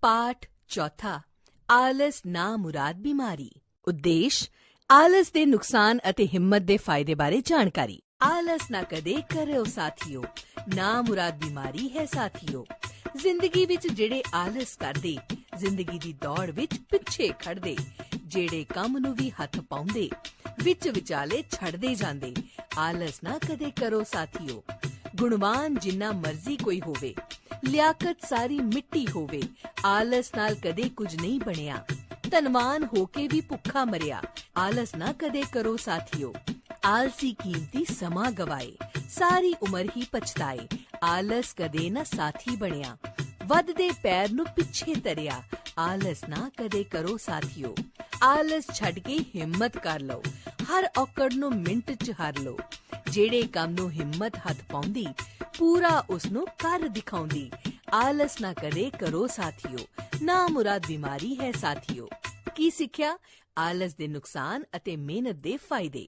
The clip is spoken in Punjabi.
ਪਾਠ ਚੌਥਾ, ਆਲਸ ਨਾ ਮੁਰਾਦ ਬਿਮਾਰੀ। ਉਦੇਸ਼, ਆਲਸ ਦੇ ਨੁਕਸਾਨ ਅਤੇ ਹਿੰਮਤ ਦੇ ਫਾਇਦੇ ਬਾਰੇ ਜਾਣਕਾਰੀ। ਆਲਸ ਨਾ ਕਦੇ ਕਰਿਓ ਸਾਥੀਓ, ਨਾ ਮੁਰਾਦ ਬਿਮਾਰੀ ਹੈ ਸਾਥੀਓ। ਜ਼ਿੰਦਗੀ ਵਿੱਚ ਜਿਹੜੇ ਆਲਸ ਕਰਦੇ, ਜ਼ਿੰਦਗੀ ਦੀ ਦੌੜ ਵਿੱਚ ਪਿੱਛੇ ਖੜਦੇ, ਜਿਹੜੇ ਕੰਮ ਨੂੰ ਵੀ ਹੱਥ ਪਾਉਂਦੇ, ਵਿੱਚ ਵਿਚਾਲੇ ਛੱਡਦੇ ਜਾਂਦੇ, ਆਲਸ ਨਾ ਕਦੇ ਕਰੋ ਸਾਥੀਓ। ਗੁਣਵਾਨ ਜਿੰਨਾ ਮਰਜ਼ੀ ਕੋਈ ਹੋਵੇ ਲਿਆਕਤ ਸਾਰੀ ਮਿੱਟੀ ਹੋਵੇ। ਆਲਸ ਨਾਲ ਕਦੇ ਕੁਝ ਨਹੀਂ ਬਣਿਆ। ਧਨਵਾਨ ਹੋ ਕੇ ਵੀ ਭੁੱਖਾ ਮਰਿਆ। ਆਲਸ ਨਾ ਕਦੇ ਕਰੋ ਸਾਥੀਓ। ਆਲਸੀ ਕੀਮਤੀ ਸਮਾਂ ਗਵਾਏ। ਸਾਰੀ ਉਮਰ ਹੀ ਪਛਤਾਏ। ਆਲਸ ਕਦੇ ਨਾ ਸਾਥੀ ਬਣਿਆ। ਵੱਧਦੇ ਪੈਰ ਨੂੰ ਪਿੱਛੇ ਤਰਿਆ ਆਲਸ ਨਾ ਕਦੇ ਕਰੋ ਸਾਥੀਓ। ਆਲਸ ਛੱਡ ਕੇ ਹਿੰਮਤ ਕਰ ਲਓ। ਹਰ ਔਕੜ ਨੂੰ ਮਿੰਟ ਚ ਹਰ ਲਓ। ਜਿਹੜੇ ਕੰਮ ਨੂੰ ਹਿੰਮਤ ਹੱਥ ਪਾਉਂਦੀ, ਪੂਰਾ ਉਸ ਨੂੰ ਕਰ ਦਿਖਾਉਂਦੀ। ਆਲਸ ਨਾ ਕਰੇ, ਕਰੋ ਸਾਥੀਓ। ਨਾ ਮੁਰਾਦ ਬਿਮਾਰੀ ਹੈ ਸਾਥੀਓ। ਕੀ ਸਿੱਖਿਆ? ਆਲਸ ਦੇ ਨੁਕਸਾਨ ਅਤੇ ਮਿਹਨਤ ਦੇ ਫਾਇਦੇ।